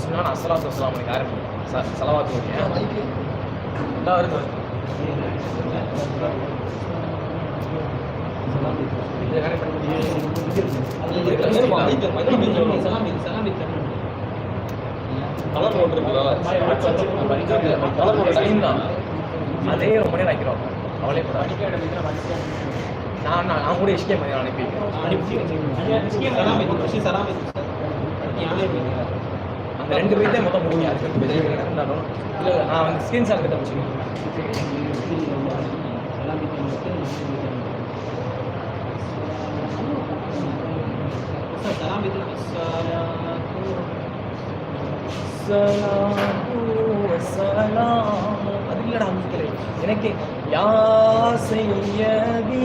சுனான் okay எல்லாரும் வருது colour போட்டுருக்குல்ல கலர் போட்டு டைம் தான். அதே ரொம்ப நேரம் வைக்கிறோம் அவளே கூட. நான் நான் நான் கூட எஸ்கே மாதிரி அனுப்பி. அந்த ரெண்டு பேர் தான் மொத்தம் முடியும் அதுக்கு பெரிய நடந்தாலும் இல்லை நான் வந்து ஸ்கிரீன் ஷாட் கிட்ட முடிச்சுக்கேன் அது இல்லடா எனக்கு யா செய்யதி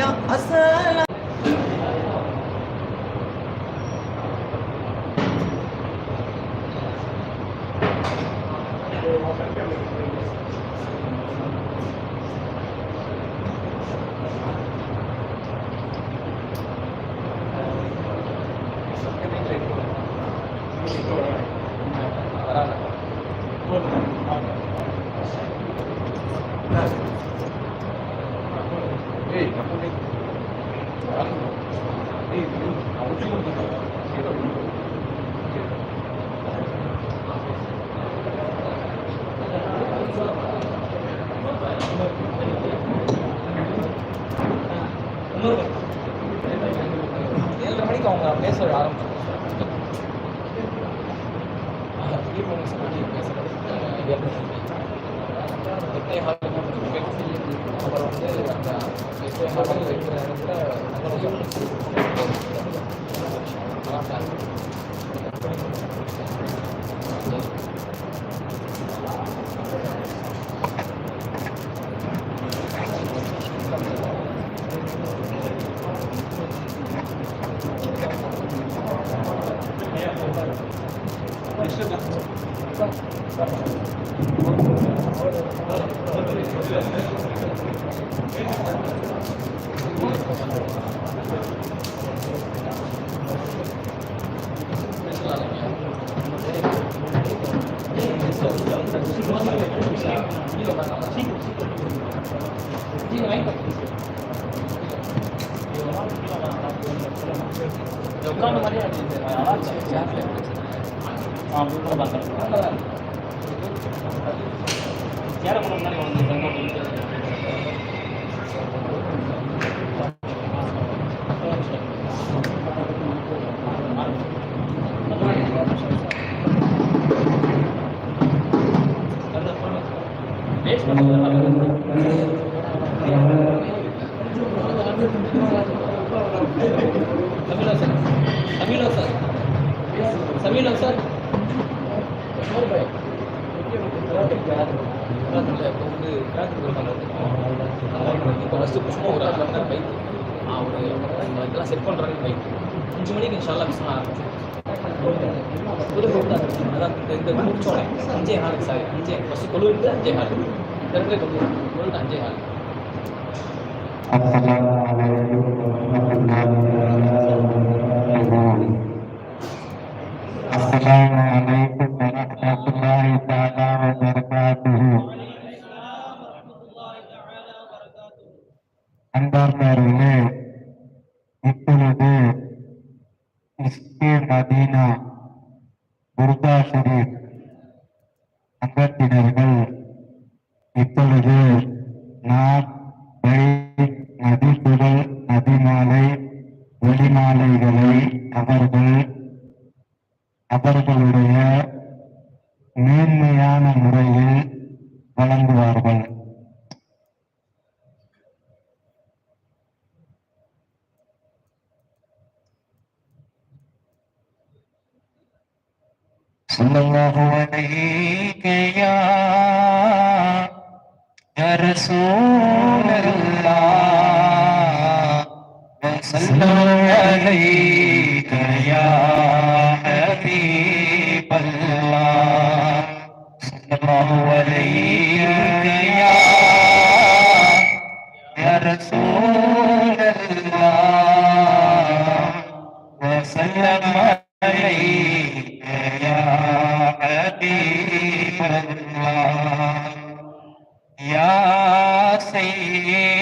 யா அசலா. இப்போ ஃபஸ்ட்டு சும்மா ஒரு அரை மணி நேரம் பைக் அவர் இதெல்லாம் செட் பண்ணுறாங்க பைக் அஞ்சு மணிக்கு இன்ஷால்லா பிஸ்னா ஆரம்பிச்சு புது ரோட் அதான் இந்த இந்த முடிச்சோடனே அஞ்சே ஹாலுக்கு சாரி அஞ்சே ஃபஸ்ட்டு கொழுவுக்கு அஞ்சே ஹால் இந்த இடத்துல கொழு கொழுவுக்கு அஞ்சே ஹால் السلام عليكم ورحمة الله وبركاته السلام عليكم ورحمة الله تعالى وبركاته அன்பார்ந்தவர்களே இப்பொழுது இஸ்கே மதீனா புர்தா ஷரீப் அங்கத்தினர்கள் இப்பொழுது நாம் பைக் மதிப்புகள் நதிமாலை ஒளிமாலைகளை அவர்கள் அவர்களுடைய நேர்மையான सल्लल्लाहु अलैहि या रसूल अल्लाह सल्लल्लाहु अलैहि या हबीब الله وليك يا يا رسول الله. وسلم عليك يا حبيب الله. يا سيدي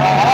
Oh,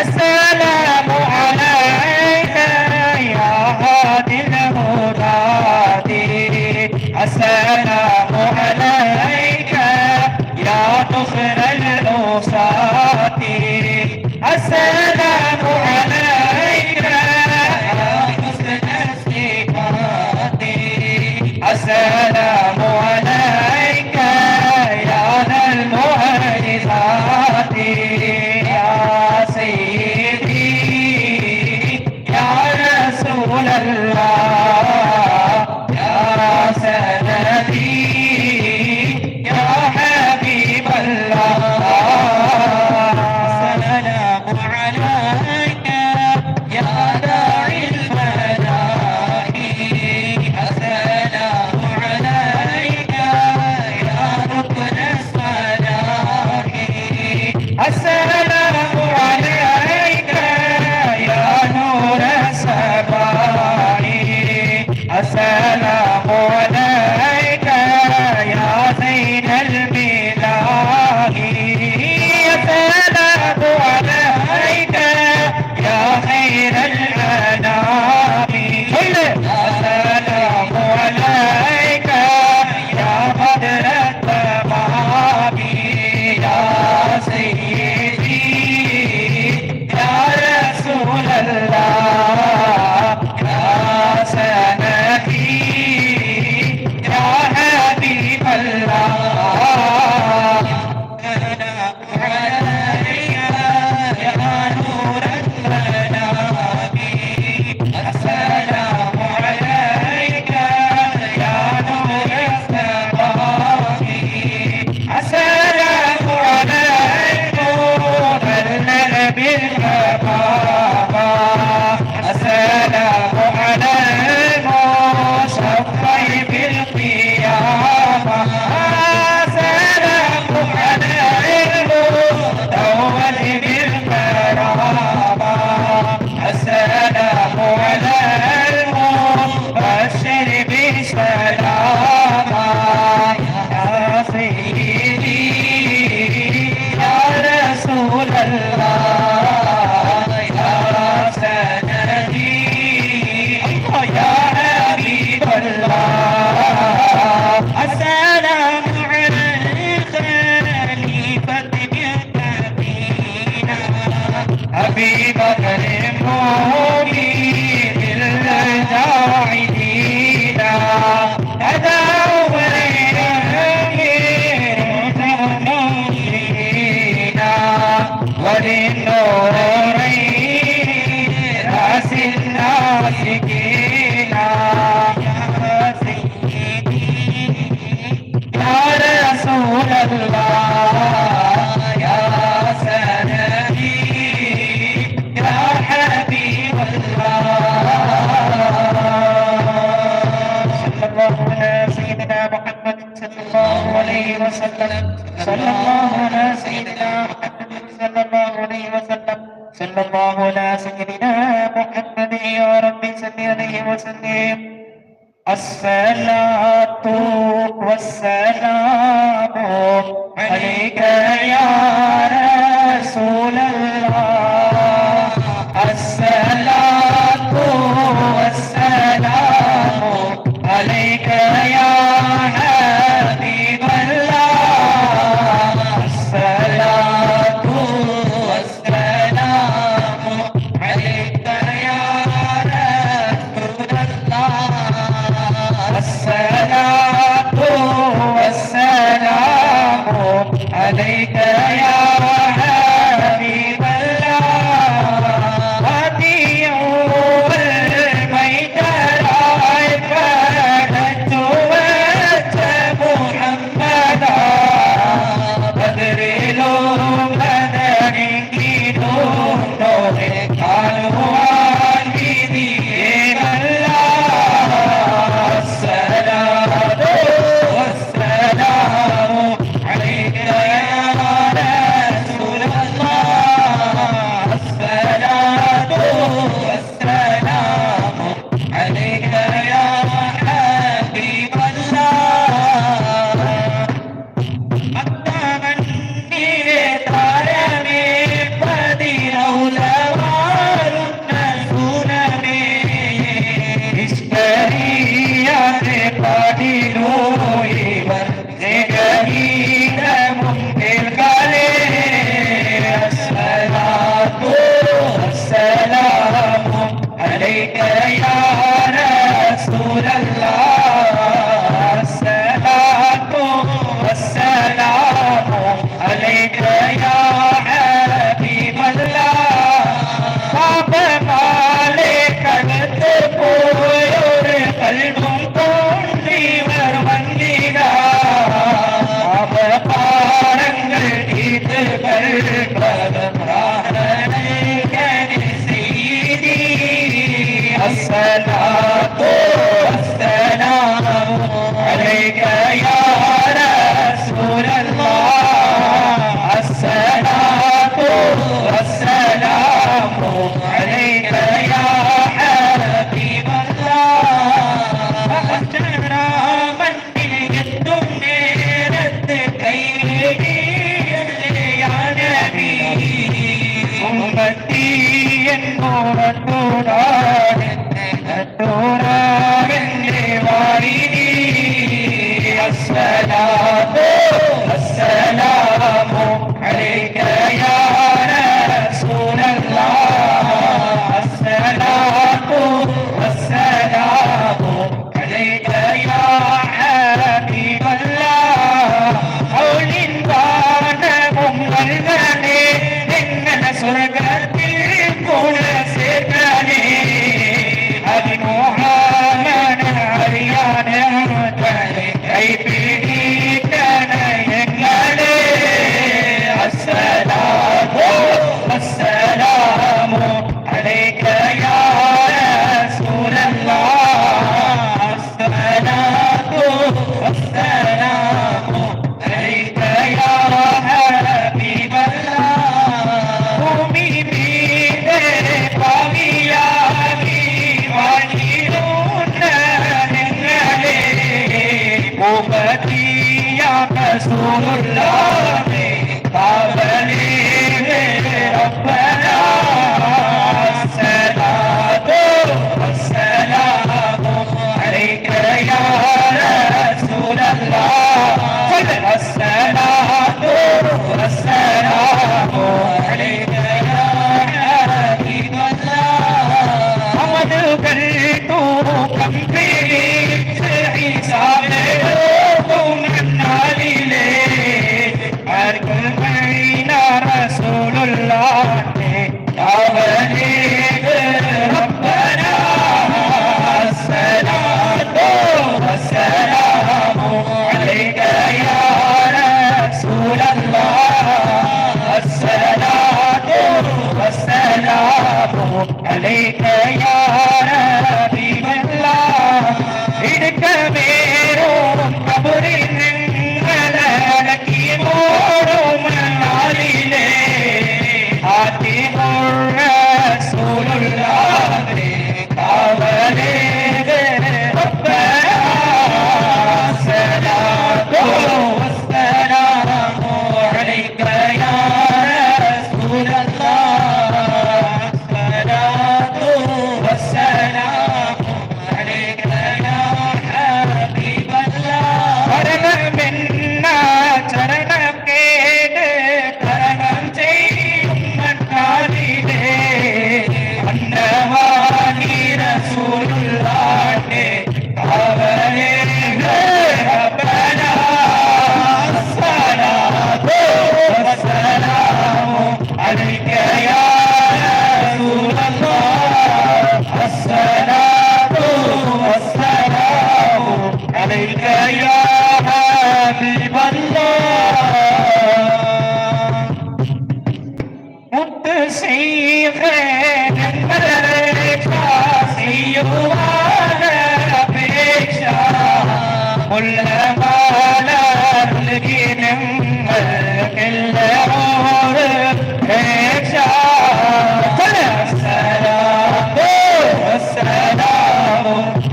Assalamu alaikum ya hadil huda di. Assalamu في بدر مولي بالجوع وسلم صلى الله على سيدنا محمد صلى الله عليه وسلم صلى الله على سيدنا محمد يا رب صل عليه وسلم الصلاة والسلام عليك يا رسول الله السلام আমার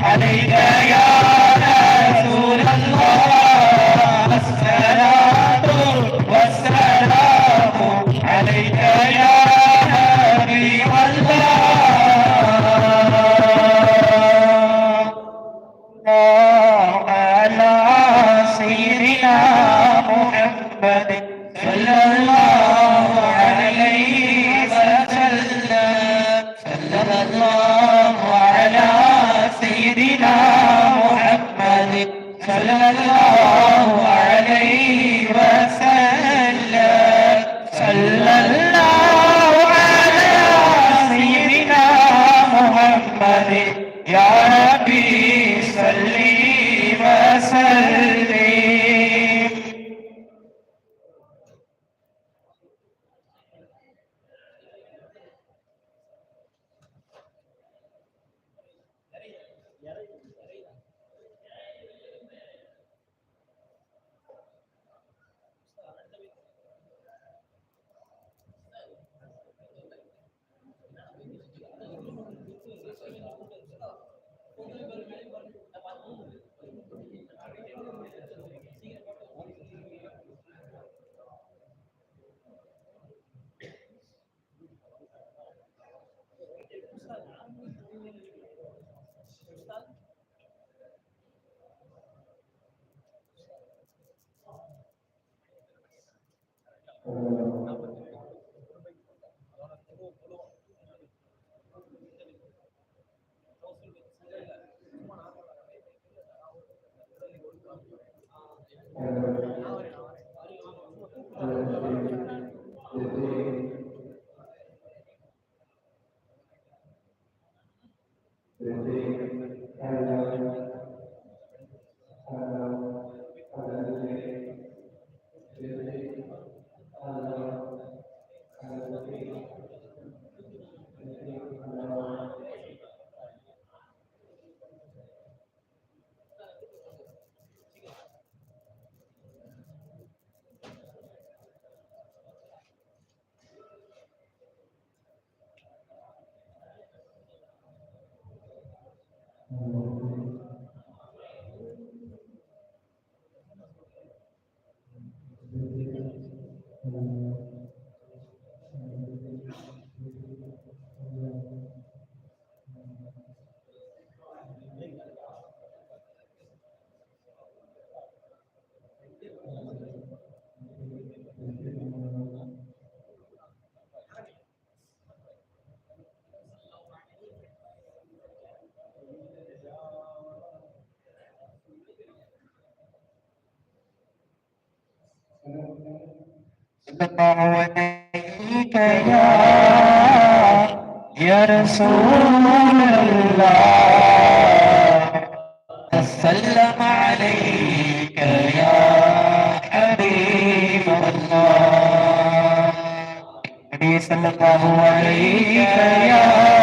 عليك أسمع ونيك يا يا رسول الله. تسلم عليك يا حبيب الله. النبي صلى الله عليك يا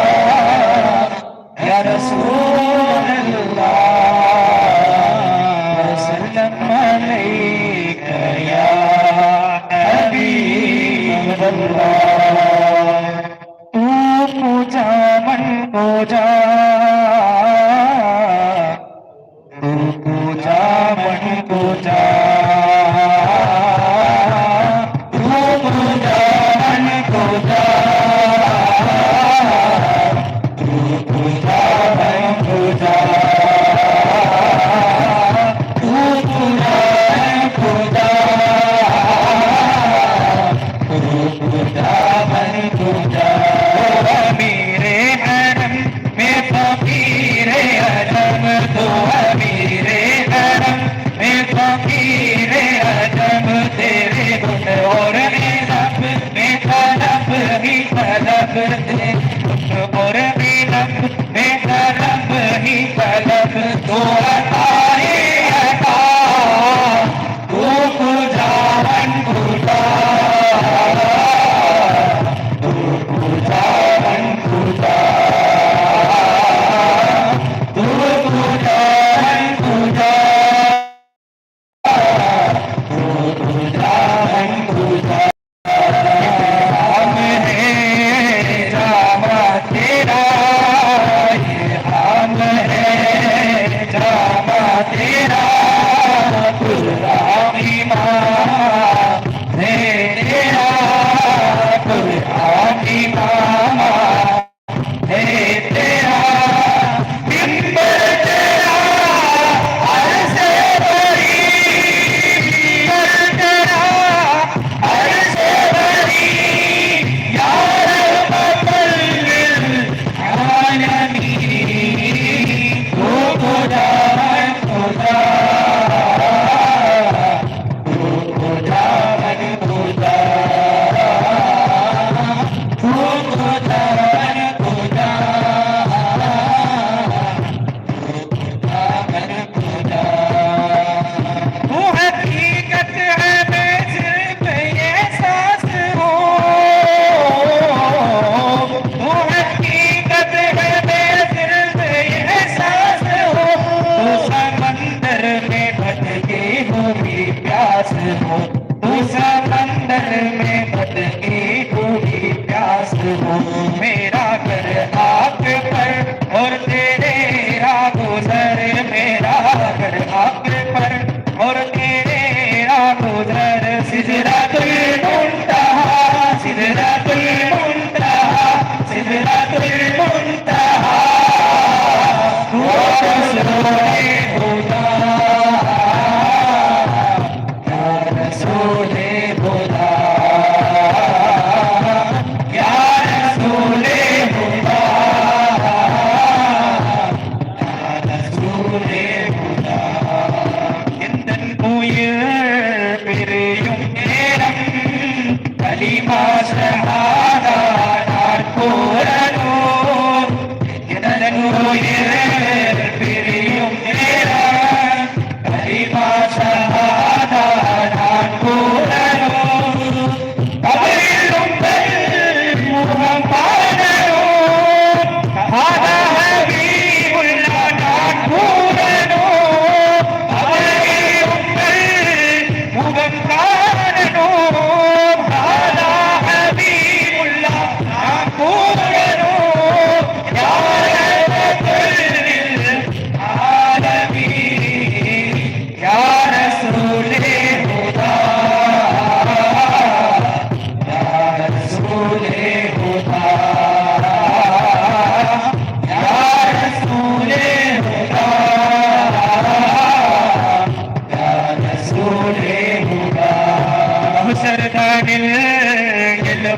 Thank you.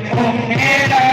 Yeah, yeah.